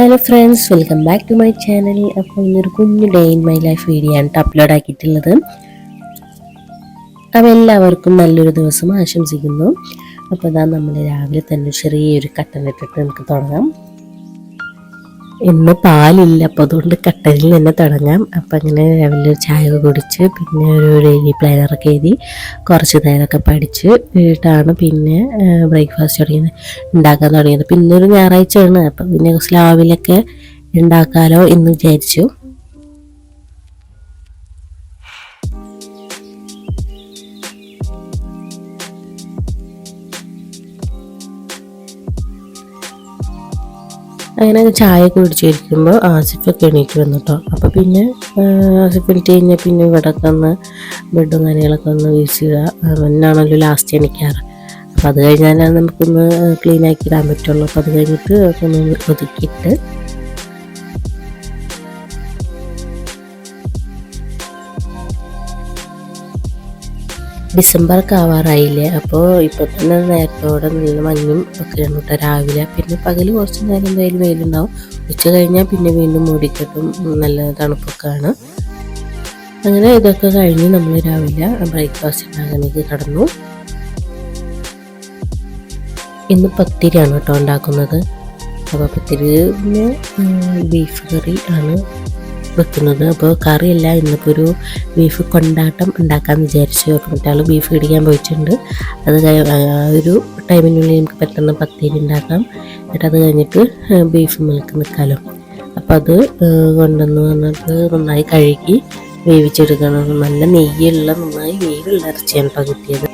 Hello friends welcome back to my channel അപ്പോൾ ഇന്നൊരു കുഞ്ഞു day in my life video ആണ് അപ്ലോഡ് ആക്കിയിട്ടുള്ളത്. അപ്പോൾ എല്ലാവർക്കും നല്ലൊരു ദിവസം ആശംസിക്കുന്നു. അപ്പോൾ ഇതാ നമ്മൾ രാവിലെ തന്നെ ചെറിയൊരു കട്ടൻ ഇട്ടിട്ട് നമുക്ക് തുടങ്ങാം. ഇന്ന് പാലില്ല അപ്പോൾ അതുകൊണ്ട് കട്ടലിൽ തന്നെ തുടങ്ങാം. അപ്പം അങ്ങനെ രാവിലെ ചായ കുടിച്ച് പിന്നെ ഒരു ഡെയിലി പ്ലാനറൊക്കെ എഴുതി കുറച്ച് നേരമൊക്കെ പഠിച്ച് വീട്ടാണ് പിന്നെ ബ്രേക്ക്ഫാസ്റ്റ് തുടങ്ങിയത് ഉണ്ടാക്കാൻ തുടങ്ങിയത്. പിന്നെ ഒരു ഞായറാഴ്ചയാണ്. അപ്പം പിന്നെ സ്ലാവിലൊക്കെ ഉണ്ടാക്കാലോ എന്ന് വിചാരിച്ചു. അങ്ങനെ ചായ കുടിച്ചിരിക്കുമ്പോൾ ആസിഫൊക്കെ എണീറ്റ് വന്നു കേട്ടോ അപ്പോൾ പിന്നെ ആസിഫ് എണീറ്റ് കഴിഞ്ഞാൽ പിന്നെ ഇവിടെ ഒന്ന് ബെഡും കാര്യങ്ങളൊക്കെ ഒന്ന് വീശുക എന്നാണല്ലോ ലാസ്റ്റ് എണീക്കാറ്. അപ്പോൾ അത് കഴിഞ്ഞാലാണ് നമുക്കൊന്ന് ക്ലീൻ ആക്കി ഇടാൻ പറ്റുള്ളൂ. അപ്പോൾ അത് കഴിഞ്ഞിട്ട് ഒന്ന് ഒതുക്കിയിട്ട് ഡിസംബറൊക്കെ ആവാറായില്ലേ അപ്പോൾ ഇപ്പോൾ തന്നെ നേരത്തോടെ നല്ല മഞ്ഞും ഒക്കെ കേട്ടോ രാവിലെ. പിന്നെ പകൽ കുറച്ച് നേരം എന്തായാലും വെയിലുണ്ടാവും. ഉച്ച കഴിഞ്ഞാൽ പിന്നെ വീണ്ടും മൂടിക്കെട്ടും നല്ല തണുപ്പൊക്കെയാണ്. അങ്ങനെ ഇതൊക്കെ കഴിഞ്ഞ് നമ്മൾ രാവിലെ ബ്രേക്ക്ഫാസ്റ്റ് ഉണ്ടാകാനേക്ക് കടന്നു. ഇന്ന് പത്തിരിയാണ് കേട്ടോ ഉണ്ടാക്കുന്നത്. അപ്പോൾ പത്തിരി പിന്നെ ബീഫ് കറി ആണ്. വെക്കുന്നത്. അപ്പോൾ കറിയല്ല ഇന്നിപ്പോൾ ഒരു ബീഫ് കൊണ്ടാട്ടം ഉണ്ടാക്കാമെന്ന് വിചാരിച്ചു അപ്പോൾ ബീഫ് ഇടിക്കാൻ പോയിട്ടുണ്ട്. അത് ഒരു ടൈമിനുള്ളിൽ നമുക്ക് പെട്ടെന്ന് പത്തിരി ഉണ്ടാക്കാം. എന്നിട്ട് അത് കഴിഞ്ഞിട്ട് ബീഫ് മിൽക്ക് നിൽക്കാമല്ലോ അപ്പോൾ അത് കൊണ്ടെന്ന് വന്നിട്ട് നന്നായി കഴുകി വേവിച്ചെടുക്കണം. നല്ല നെയ്യുള്ള നന്നായി വേവുള്ള ഇറച്ചിയാണ് കേട്ടോ കിട്ടിയത്.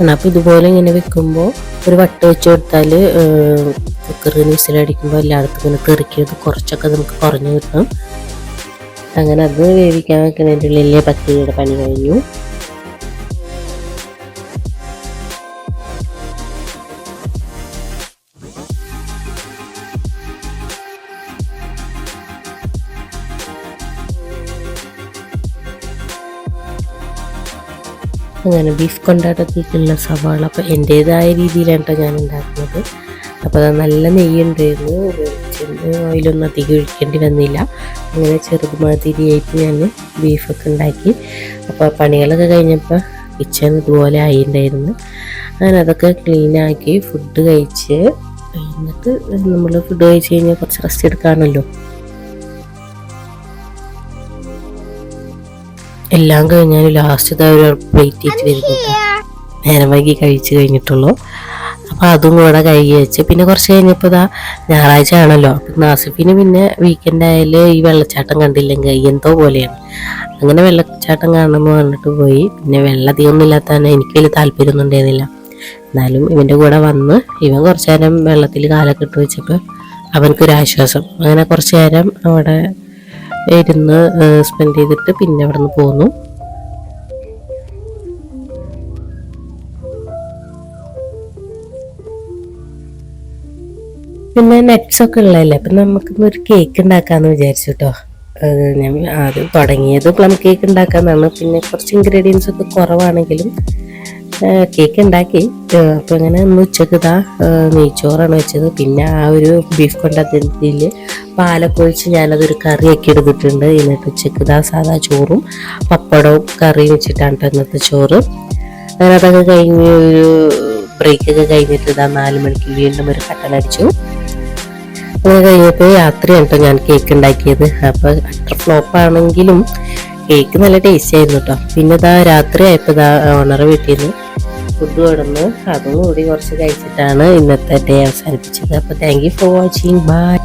അപ്പോൾ ഇതുപോലെ ഇങ്ങനെ വെക്കുമ്പോൾ ഒരു വട്ട വെച്ച് കൊടുത്താൽ കുക്കറിന് വിസിലടിക്കുമ്പോൾ എല്ലായിടത്തും ഇങ്ങനെ തെറിക്കുന്നത് കുറച്ചൊക്കെ നമുക്ക് കുറഞ്ഞു കിട്ടും. അങ്ങനെ അത് വേവിക്കാൻ വെക്കുന്നതിന്റെ ഉള്ളിലെ പത്തിരിയുടെ പണി കഴിഞ്ഞു. അങ്ങനെ ബീഫ് കൊണ്ടാട്ടത്തിലുള്ള സവാള. അപ്പോൾ എന്റേതായ രീതിയിലാണ് കേട്ടോ ഞാൻ ഉണ്ടാക്കുന്നത് അപ്പോൾ അത് നല്ല നെയ്യുണ്ടായിരുന്നു. ഓയിലൊന്നും അധികം ഒഴിക്കേണ്ടി വന്നില്ല. അങ്ങനെ ചെറുതുമാതിരിയായിട്ട് ഞാൻ ബീഫൊക്കെ ഉണ്ടാക്കി. അപ്പോൾ പണികളൊക്കെ കഴിഞ്ഞപ്പോൾ കിച്ചൺ ഇതുപോലെ ആയിണ്ടായിരുന്നു. അങ്ങനെ അതൊക്കെ ക്ലീനാക്കി ഫുഡ് കഴിച്ച്. എന്നിട്ട് നമ്മൾ ഫുഡ് കഴിച്ച് കഴിഞ്ഞാൽ കുറച്ച് റെസ്റ്റ് എടുക്കാമല്ലോ എല്ലാം കഴിഞ്ഞാൽ ലാസ്റ്റ് ഒരു പ്ലേറ്റ് ആയിട്ട് വരുന്നത് നേരം വൈകി കഴിച്ച് കഴിഞ്ഞിട്ടുള്ളൂ. അപ്പോൾ അതും കൂടെ കഴുകി വെച്ച് പിന്നെ കുറച്ച് കഴിഞ്ഞപ്പോൾ ഇതാ ഞായറാഴ്ച ആണല്ലോ. അപ്പം നാസിഫിന് പിന്നെ വീക്കെൻഡ് ആയാലും ഈ വെള്ളച്ചാട്ടം കണ്ടില്ലെങ്കിൽ എന്തോ പോലെയാണ്. അങ്ങനെ വെള്ളച്ചാട്ടം കാണണമെന്ന് പറഞ്ഞിട്ട് പോയി. പിന്നെ വെള്ളം അധികമൊന്നും ഇല്ലാത്തതാണ് എനിക്ക് വലിയ താല്പര്യമൊന്നും ഉണ്ടായിരുന്നില്ല. എന്നാലും ഇവന്റെ കൂടെ വന്ന് ഇവൻ കുറച്ച് നേരം വെള്ളത്തിൽ കാലൊക്കെ ഇട്ട് വെച്ചപ്പോൾ അവനക്കൊരാശ്വാസം അങ്ങനെ കുറച്ച് നേരം അവിടെ ഇരുന്ന് സ്പെൻഡ് ചെയ്തിട്ട് പിന്നെ അവിടെ നിന്ന് പോന്നു. പിന്നെ നട്ട്സ് ഒക്കെ ഉള്ളതല്ലേ? അപ്പം നമുക്കിന്ന് ഒരു കേക്ക് ഉണ്ടാക്കാമെന്ന് വിചാരിച്ചു കേട്ടോ അത് ഞാൻ ആദ്യം തുടങ്ങിയത് പ്ലം കേക്ക് ഉണ്ടാക്കാമെന്നാണ് പിന്നെ കുറച്ച് ഇൻഗ്രീഡിയൻസ് ഒക്കെ കുറവാണെങ്കിലും കേക്ക് ഉണ്ടാക്കി. അപ്പോൾ അങ്ങനെ ഒന്ന് ഉച്ചയ്ക്ക് ഇതാ നെയ്ച്ചോറാണ് വെച്ചത്. പിന്നെ ആ ഒരു ബീഫ് പാലൊക്കെ ഒഴിച്ച് ഞാനതൊരു കറിയൊക്കെ എടുത്തിട്ടുണ്ട്. എന്നിട്ട് ഉച്ചയ്ക്ക് ഇതാ സാധാ ചോറും പപ്പടവും കറിയും വെച്ചിട്ടാണ് ട്ടോ ഇന്നത്തെ ചോറ്. അങ്ങനെ അതൊക്കെ കഴിഞ്ഞ് ഒരു ബ്രേക്കൊക്കെ കഴിഞ്ഞിട്ട് ഇതാ നാല് മണിക്ക് വീണ്ടും ഒരു കട്ടനടിച്ചു അങ്ങനെ കഴിഞ്ഞപ്പോൾ രാത്രിയാണ് കേട്ടോ ഞാൻ കേക്ക് ഉണ്ടാക്കിയത്. അപ്പോൾ അത്ര ഫ്ലോപ്പ് ആണെങ്കിലും കേക്ക് നല്ല ടേസ്റ്റ് ആയിരുന്നു കേട്ടോ പിന്നെ ഇതാ രാത്രി ആയപ്പോൾ ഇതാ ഓണർ വീട്ടിൽ നിന്ന് ഫുഡ് കൊടുന്ന് അതും കൂടി കുറച്ച് കഴിച്ചിട്ടാണ് ഇന്നത്തെ ഡേ അവസാനിപ്പിച്ചത്. അപ്പോൾ thank you for watching bye